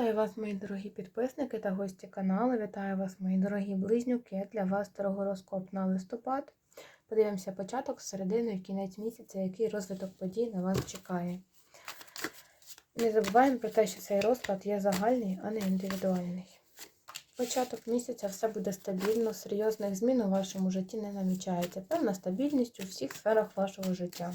Вітаю вас, мої дорогі підписники та гості каналу. Вітаю вас, мої дорогі близнюки. Для вас старогороскоп на листопад. Подивимося початок, середину і кінець місяця, який розвиток подій на вас чекає. Не забуваємо про те, що цей розклад є загальний, а не індивідуальний. Початок місяця все буде стабільно, серйозних змін у вашому житті не намічається. Певна стабільність у всіх сферах вашого життя.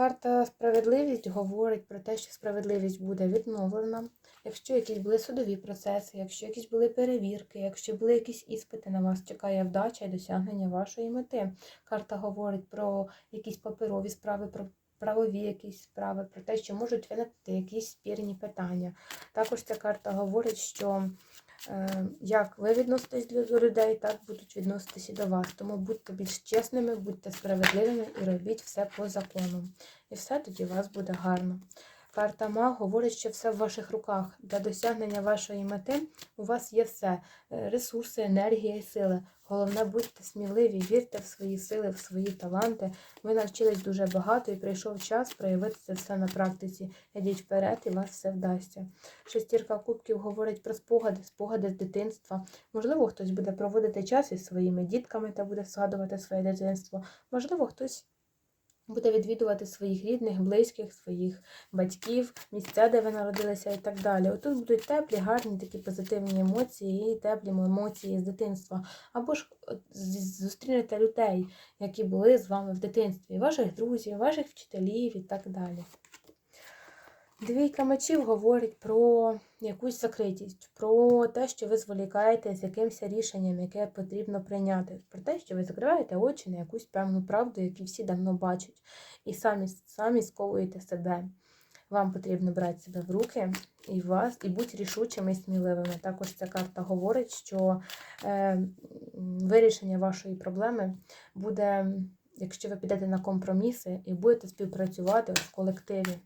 Карта справедливість говорить про те, що справедливість буде відновлена. Якщо якісь були судові процеси, якщо якісь були перевірки, якщо були якісь іспити, на вас чекає вдача і досягнення вашої мети. Карта говорить про якісь паперові справи, про правові якісь справи, про те, що можуть виникнути якісь спірні питання. Також ця карта говорить, що як ви відноситесь до людей, так будуть відноситися до вас. Тому будьте більш чесними, будьте справедливими і робіть все по закону. І все тоді у вас буде гарно. Карта Маг говорить, що все в ваших руках. Для досягнення вашої мети у вас є все: Е, ресурси, енергія і сили. Головне, будьте сміливі, вірте в свої сили, в свої таланти. Ви навчились дуже багато і прийшов час проявити це все на практиці. Ідіть вперед, і вас все вдасться. Шестірка кубків говорить про спогади, спогади з дитинства. Можливо, хтось буде проводити час із своїми дітками та буде згадувати своє дитинство. Можливо, хтось буде відвідувати своїх рідних, близьких, своїх батьків, місця, де ви народилися і так далі. Отут будуть теплі, гарні такі позитивні емоції і теплі емоції з дитинства. Або ж зустрінете людей, які були з вами в дитинстві, ваших друзів, ваших вчителів і так далі. Двійка мечів говорить про якусь закритість, про те, що ви зволікаєте з якимось рішенням, яке потрібно прийняти, про те, що ви закриваєте очі на якусь певну правду, яку всі давно бачать, і самі, самі сковуєте себе. Вам потрібно брати себе в руки і вас, і бути рішучими і сміливими. Також ця карта говорить, що е, вирішення вашої проблеми буде, якщо ви підете на компроміси і будете співпрацювати в колективі.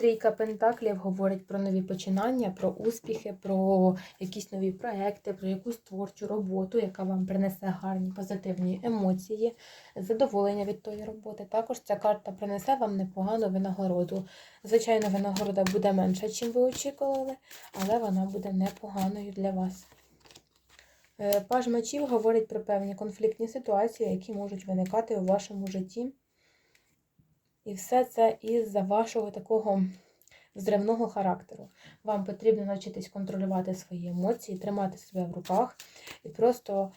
Трійка Пентаклів говорить про нові починання, про успіхи, про якісь нові проекти, про якусь творчу роботу, яка вам принесе гарні позитивні емоції, задоволення від тої роботи. Також ця карта принесе вам непогану винагороду. Звичайно, винагорода буде менша, чим ви очікували, але вона буде непоганою для вас. Е, Паж мечів говорить про певні конфліктні ситуації, які можуть виникати у вашому житті. І все це із-за вашого такого взривного характеру. Вам потрібно навчитись контролювати свої емоції, тримати себе в руках. І просто,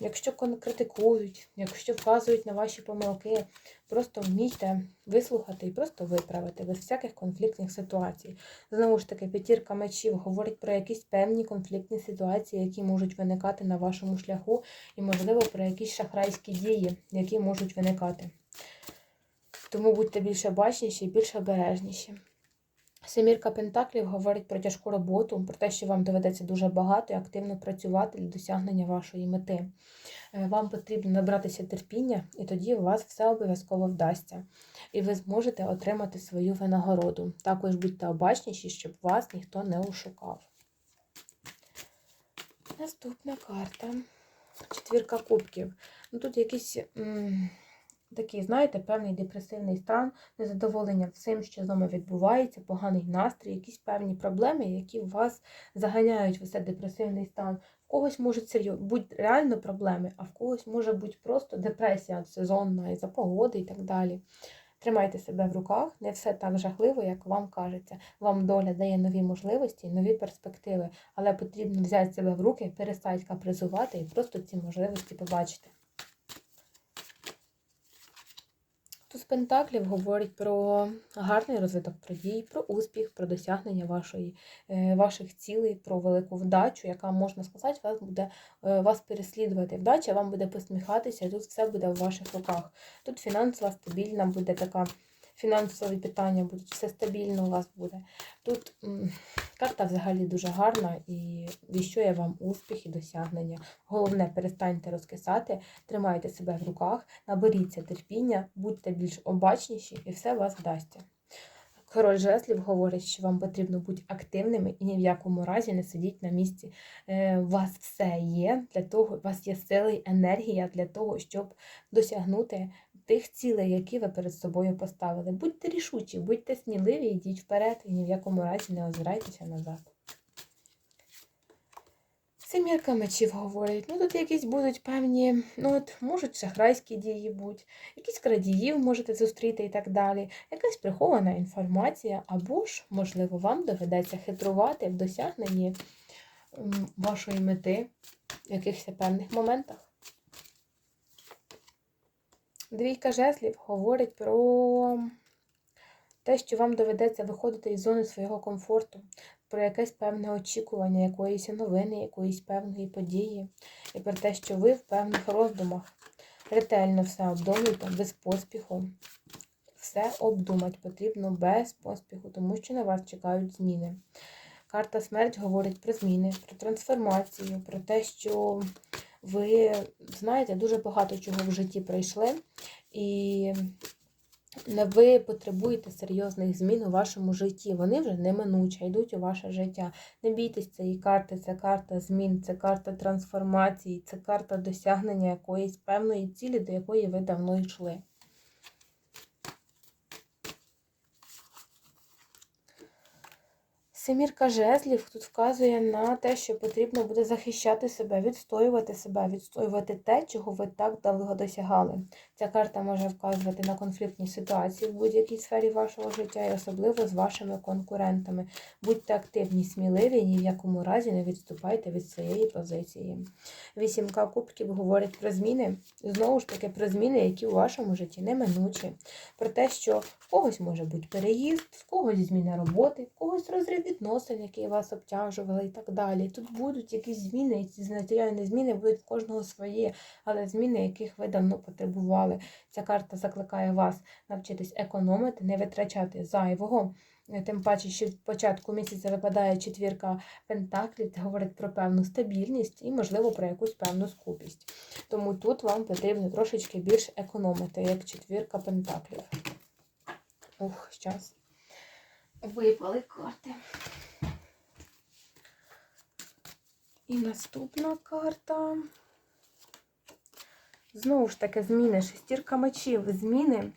якщо критикують, якщо вказують на ваші помилки, просто вмійте вислухати і просто виправити без всяких конфліктних ситуацій. Знову ж таки, п'ятірка мечів говорить про якісь певні конфліктні ситуації, які можуть виникати на вашому шляху, і, можливо, про якісь шахрайські дії, які можуть виникати. Тому будьте більше бачніші і більш обережніші. Семірка Пентаклів говорить про тяжку роботу, про те, що вам доведеться дуже багато і активно працювати для досягнення вашої мети. Е, Вам потрібно набратися терпіння, і тоді у вас все обов'язково вдасться. І ви зможете отримати свою винагороду. Також будьте обачніші, щоб вас ніхто не ошукав. Наступна карта. Четвірка кубків. Ну, тут якийсь м, такий, знаєте, певний депресивний стан, незадоволення всім, що з вами відбувається, поганий настрій, якісь певні проблеми, які вас заганяють в цей депресивний стан. В когось можуть серйоз... бути реально проблеми, а в когось може бути просто депресія сезонна із-за погоди і так далі. Тримайте себе в руках, не все так жахливо, як вам кажеться. Вам доля дає нові можливості, нові перспективи, але потрібно взяти себе в руки, перестати капризувати і просто ці можливості побачити. Туз Пентаклів говорить про гарний розвиток подій, про успіх, про досягнення вашої, е, ваших цілей, про велику вдачу, яка, можна сказати, вас буде е, вас переслідувати. Вдача вам буде посміхатися, тут все буде в ваших руках. Тут фінансова стабільна буде така, фінансові питання будуть, все стабільно у вас буде. Тут карта взагалі дуже гарна і віщує вам успіх і досягнення. Головне, перестаньте розкисати, тримайте себе в руках, наберіться терпіння, будьте більш обачніші і все вас вдасться. Король жеслів говорить, що вам потрібно бути активними і ні в якому разі не сидіть на місці. Е, У вас все є для того, у вас є сили, енергія для того, щоб досягнути тих цілей, які ви перед собою поставили. Будьте рішучі, будьте сміливі, йдіть вперед і ні в якому разі не озирайтеся назад. Семірка мечів говорить, ну тут якісь будуть певні, ну от можуть шахрайські дії бути, якісь крадіїв можете зустріти і так далі, якась прихована інформація, або ж, можливо, вам доведеться хитрувати в досягненні вашої мети в якихось певних моментах. Двійка жезлів говорить про те, що вам доведеться виходити із зони свого комфорту, про якесь певне очікування, якоїсь новини, якоїсь певної події, і про те, що ви в певних роздумах ретельно все обдумуєте, без поспіху. Все обдумати потрібно без поспіху, тому що на вас чекають зміни. Карта смерть говорить про зміни, про трансформацію, про те, що ви знаєте, дуже багато чого в житті пройшли, і ви потребуєте серйозних змін у вашому житті. Вони вже неминуче йдуть у ваше життя. Не бійтесь цієї карти, це карта змін, це карта трансформації, це карта досягнення якоїсь певної цілі, до якої ви давно йшли. Семірка жезлів тут вказує на те, що потрібно буде захищати себе, відстоювати себе, відстоювати те, чого ви так довго досягали. Ця карта може вказувати на конфліктні ситуації в будь-якій сфері вашого життя, і особливо з вашими конкурентами. Будьте активні, сміливі, ні в якому разі не відступайте від своєї позиції. Вісімка кубків говорить про зміни, знову ж таки, про зміни, які у вашому житті неминучі. Про те, що в когось може бути переїзд, в когось зміна роботи, в когось розрив відносин, які вас обтяжували і так далі. Тут будуть якісь зміни, і ці матеріальні зміни будуть в кожного свої, але зміни, яких ви давно потребували. Ця карта закликає вас навчитись економити, не витрачати зайвого. Тим паче, що від початку місяця випадає четвірка пентаклів, це говорить про певну стабільність і, можливо, про якусь певну скупість. Тому тут вам потрібно трошечки більш економити, як четвірка пентаклів. Ух, щас. Випали карти. І наступна карта. Знову ж таки, зміни. Шестірка мечів. Зміни,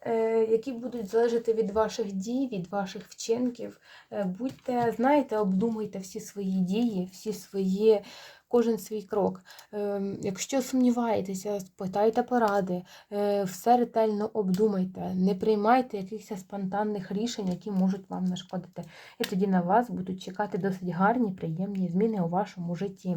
е, які будуть залежати від ваших дій, від ваших вчинків. Е, Будьте, знаєте, обдумуйте всі свої дії, всі свої, кожен свій крок. Е, Якщо сумніваєтеся, спитайте поради, е, все ретельно обдумайте, не приймайте якихось спонтанних рішень, які можуть вам нашкодити. І тоді на вас будуть чекати досить гарні, приємні зміни у вашому житті.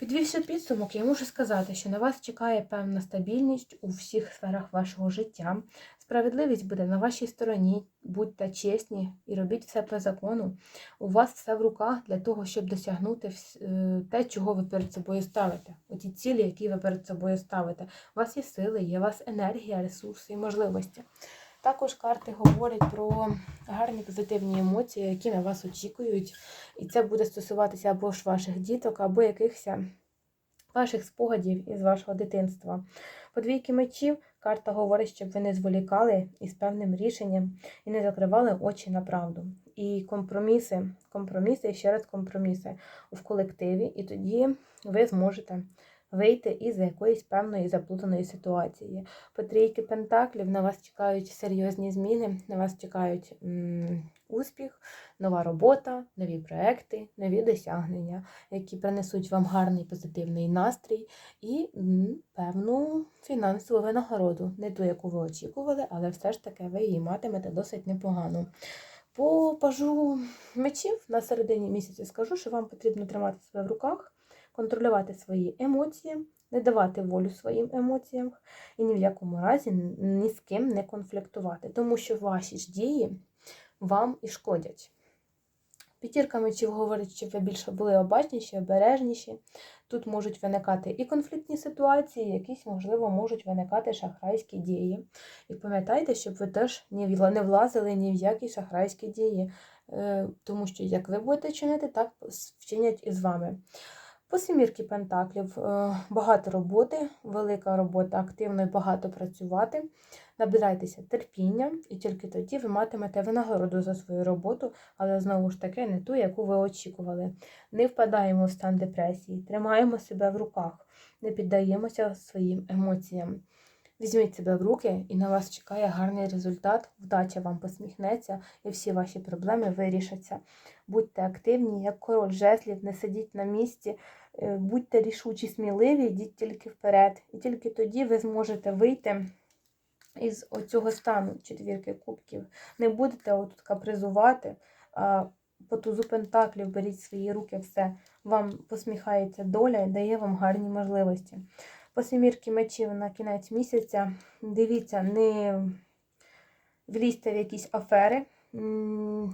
Підвівши підсумок, я можу сказати, що на вас чекає певна стабільність у всіх сферах вашого життя. Справедливість буде на вашій стороні, будьте чесні і робіть все по закону. У вас все в руках для того, щоб досягнути е, те, чого ви перед собою ставите. Оті цілі, які ви перед собою ставите. У вас є сили, є у вас енергія, ресурси і можливості. Також карти говорять про гарні позитивні емоції, які на вас очікують. І це буде стосуватися або ж ваших діток, або якихось ваших спогадів із вашого дитинства. По двійки мечів карта говорить, щоб ви не зволікали із певним рішенням і не закривали очі на правду. І компроміси, компроміси і ще раз компроміси в колективі, і тоді ви зможете вийти із якоїсь певної заплутаної ситуації. По трійки пентаклів на вас чекають серйозні зміни, на вас чекають м, успіх, нова робота, нові проекти, нові досягнення, які принесуть вам гарний позитивний настрій і м, певну фінансову винагороду. Не ту, яку ви очікували, але все ж таки ви її матимете досить непогано. По пажу мечів на середині місяця скажу, що вам потрібно тримати себе в руках, контролювати свої емоції, не давати волю своїм емоціям і ні в якому разі ні з ким не конфліктувати, тому що ваші ж дії вам і шкодять. П'ятірка мечів говорить, щоб ви більше були обачніші, обережніші. Тут можуть виникати і конфліктні ситуації, якісь, можливо, можуть виникати шахрайські дії. І пам'ятайте, щоб ви теж не влазили ні в які шахрайські дії, е, тому що як ви будете чинити, так вчинять і з вами. По семірки пентаклів е, багато роботи, велика робота, активно і багато працювати. Набирайтеся терпіння, і тільки тоді ви матимете винагороду за свою роботу, але знову ж таки не ту, яку ви очікували. Не впадаємо в стан депресії, тримаємо себе в руках, не піддаємося своїм емоціям. Візьміть себе в руки, і на вас чекає гарний результат. Вдача вам посміхнеться, і всі ваші проблеми вирішаться. Будьте активні, як король жезлів, не сидіть на місці, будьте рішучі, сміливі, йдіть тільки вперед. І тільки тоді ви зможете вийти із оцього стану четвірки кубків. Не будете отут капризувати, а по тузу пентаклів беріть свої руки все. Вам посміхається доля і дає вам гарні можливості. По семірки мечів на кінець місяця дивіться, не влізьте в якісь афери.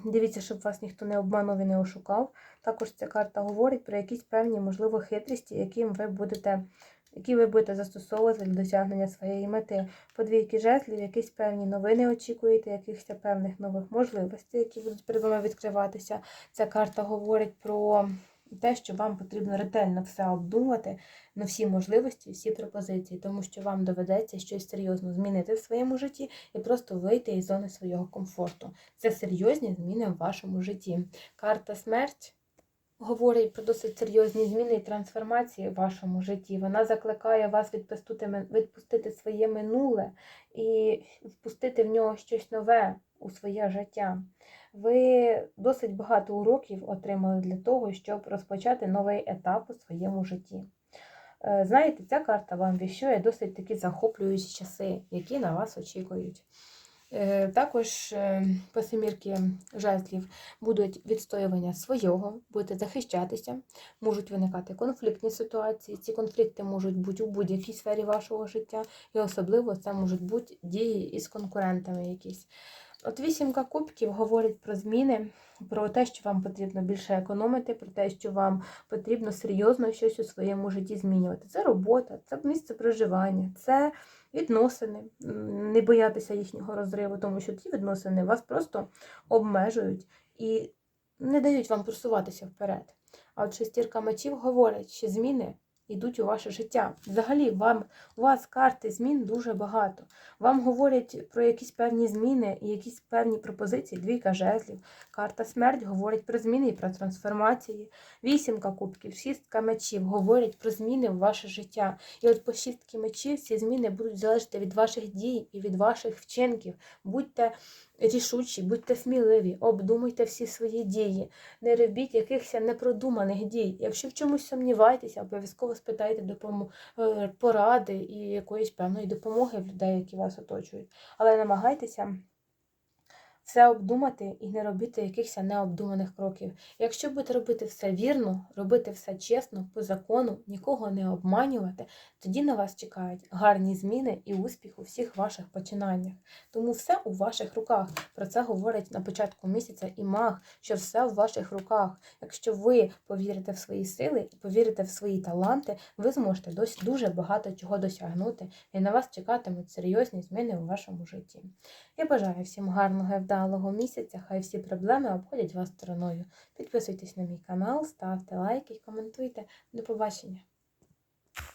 Дивіться, щоб вас ніхто не обманув і не ошукав. Також ця карта говорить про якісь певні, можливо, хитрості, яким ви будете, які ви будете застосовувати для досягнення своєї мети. По двійки жезлів, якісь певні новини очікуєте, якихось певних нових можливостей, які будуть перед вами відкриватися. Ця карта говорить про те, що вам потрібно ретельно все обдумати на всі можливості, всі пропозиції, тому що вам доведеться щось серйозно змінити в своєму житті і просто вийти із зони свого комфорту. Це серйозні зміни в вашому житті. Карта смерть. Говорить про досить серйозні зміни і трансформації в вашому житті. Вона закликає вас відпустити, відпустити своє минуле і впустити в нього щось нове у своє життя. Ви досить багато уроків отримали для того, щоб розпочати новий етап у своєму житті. Е, Знаєте, ця карта вам віщує досить такі захоплюючі часи, які на вас очікують. Е, Також е, по семірки жезлів будуть відстоювання свого, будете захищатися, можуть виникати конфліктні ситуації. Ці конфлікти можуть бути у будь-якій сфері вашого життя, і особливо це можуть бути дії із конкурентами якісь. От вісімка кубків говорить про зміни, про те, що вам потрібно більше економити, про те, що вам потрібно серйозно щось у своєму житті змінювати. Це робота, це місце проживання, це відносини, не боятися їхнього розриву, тому що ті відносини вас просто обмежують і не дають вам просуватися вперед. А от шестірка мечів говорить, що зміни йдуть у ваше життя. Взагалі, вам, у вас карти змін дуже багато. Вам говорять про якісь певні зміни і якісь певні пропозиції, двійка жезлів. Карта смерть говорить про зміни і про трансформації. Вісімка кубків, шістка мечів говорять про зміни в ваше життя. І от по шістки мечів ці зміни будуть залежати від ваших дій і від ваших вчинків. Будьте рішучі, будьте сміливі, обдумуйте всі свої дії, не робіть якихось непродуманих дій. Якщо в чомусь сумніваєтеся, обов'язково спитайте допому... е, поради і якоїсь певної допомоги в людей, які вас оточують. Але намагайтеся все обдумати і не робити якихось необдуманих кроків. Якщо будете робити все вірно, робити все чесно, по закону, нікого не обманювати, тоді на вас чекають гарні зміни і успіх у всіх ваших починаннях. Тому все у ваших руках. Про це говорить на початку місяця і маг, що все в ваших руках. Якщо ви повірите в свої сили і повірите в свої таланти, ви зможете досі дуже багато чого досягнути, і на вас чекатимуть серйозні зміни у вашому житті. Я бажаю всім гарного і місяця. Хай всі проблеми обходять вас стороною. Підписуйтесь на мій канал, ставте лайки, коментуйте. До побачення!